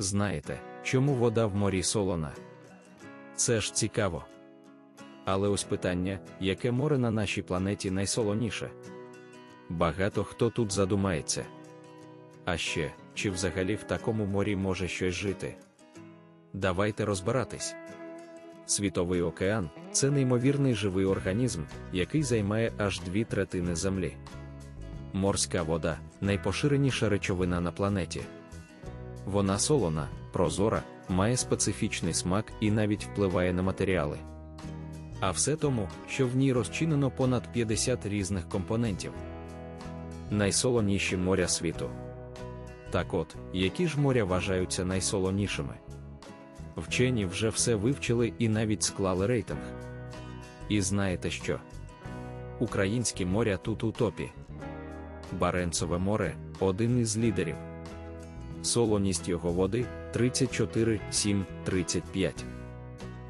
Знаєте, чому вода в морі солона? Це ж цікаво. Але ось питання, яке море на нашій планеті найсолоніше? Багато хто тут задумається. А ще, чи взагалі в такому морі може щось жити? Давайте розбиратись. Світовий океан це неймовірний живий організм, який займає аж дві третини землі. Морська вода найпоширеніша речовина на планеті. Вона солона, прозора, має специфічний смак і навіть впливає на матеріали. А все тому, що в ній розчинено понад 50 різних компонентів. Найсолоніші моря світу. Так от, які ж моря вважаються найсолонішими? Вчені вже все вивчили і навіть склали рейтинг. І знаєте що? Українські моря тут у топі. Баренцеве море один із лідерів. Солоність його води 34, 7, 35.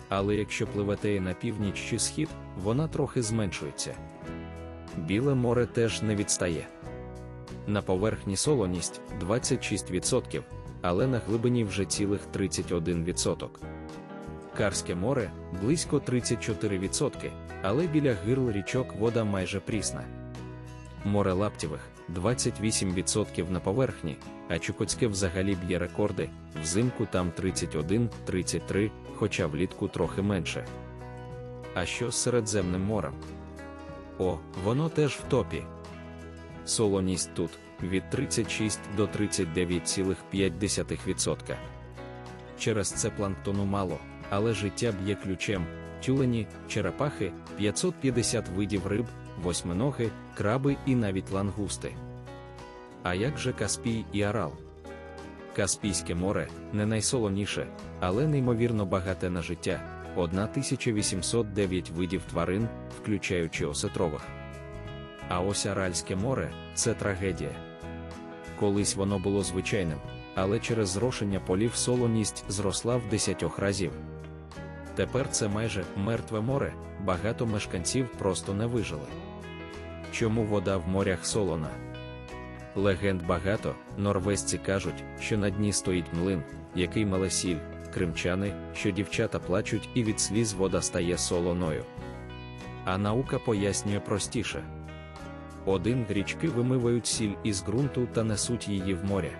Але якщо пливете на північ чи схід, вона трохи зменшується. Біле море теж не відстає. На поверхні солоність 26%, але на глибині вже цілих 31%. Карське море близько 34%, але біля гирл річок вода майже прісна. Море Лаптєвих 28% на поверхні, а Чукотське взагалі б'є рекорди, взимку там 31-33, хоча влітку трохи менше. А що з Середземним морем? О, воно теж в топі. Солоність тут від 36 до 39,5%. Через це планктону мало, але життя б'є ключем, тюлені, черепахи, 550 видів риб, восьминоги, краби і навіть лангусти. А як же Каспій і Арал? Каспійське море не найсолоніше, але неймовірно багате на життя 1809 видів тварин, включаючи осетрових. А ось Аральське море це трагедія. Колись воно було звичайним, але через зрошення полів солоність зросла в десятьох разів. Тепер це майже мертве море, багато мешканців просто не вижили. Чому вода в морях солона? Легенд багато, норвезці кажуть, що на дні стоїть млин, який меле сіль, кримчани, що дівчата плачуть і від сліз вода стає солоною. А наука пояснює простіше. Один річки вимивають сіль із ґрунту та несуть її в море.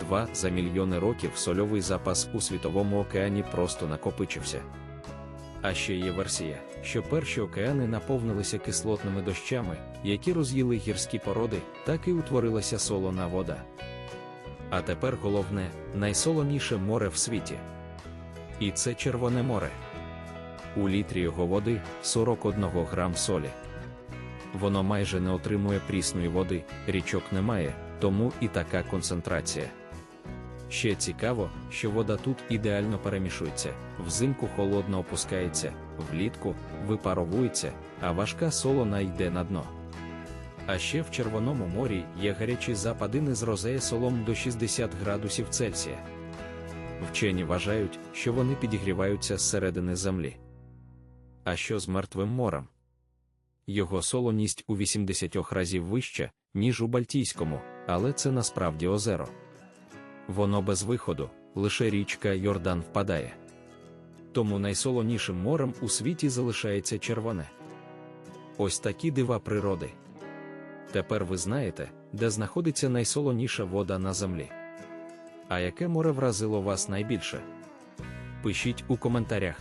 Два за мільйони років сольовий запас у світовому океані просто накопичився. А ще є версія, що перші океани наповнилися кислотними дощами, які роз'їли гірські породи, так і утворилася солона вода. А тепер головне найсолоніше море в світі. І це Червоне море. У літрі його води 41 грам солі. Воно майже не отримує прісної води, річок немає, тому і така концентрація. Ще цікаво, що вода тут ідеально перемішується, взимку холодно опускається, влітку випаровується, а важка солона йде на дно. А ще в Червоному морі є гарячі западини з розея солом до 60 градусів Цельсія. Вчені вважають, що вони підігріваються зсередини землі. А що з мертвим морем? Його солоність у 80 разів вища, ніж у Бальтійському, але це насправді озеро. Воно без виходу, лише річка Йордан впадає. Тому найсолонішим морем у світі залишається червоне. Ось такі дива природи. Тепер ви знаєте, де знаходиться найсолоніша вода на землі. А яке море вразило вас найбільше? Пишіть у коментарях.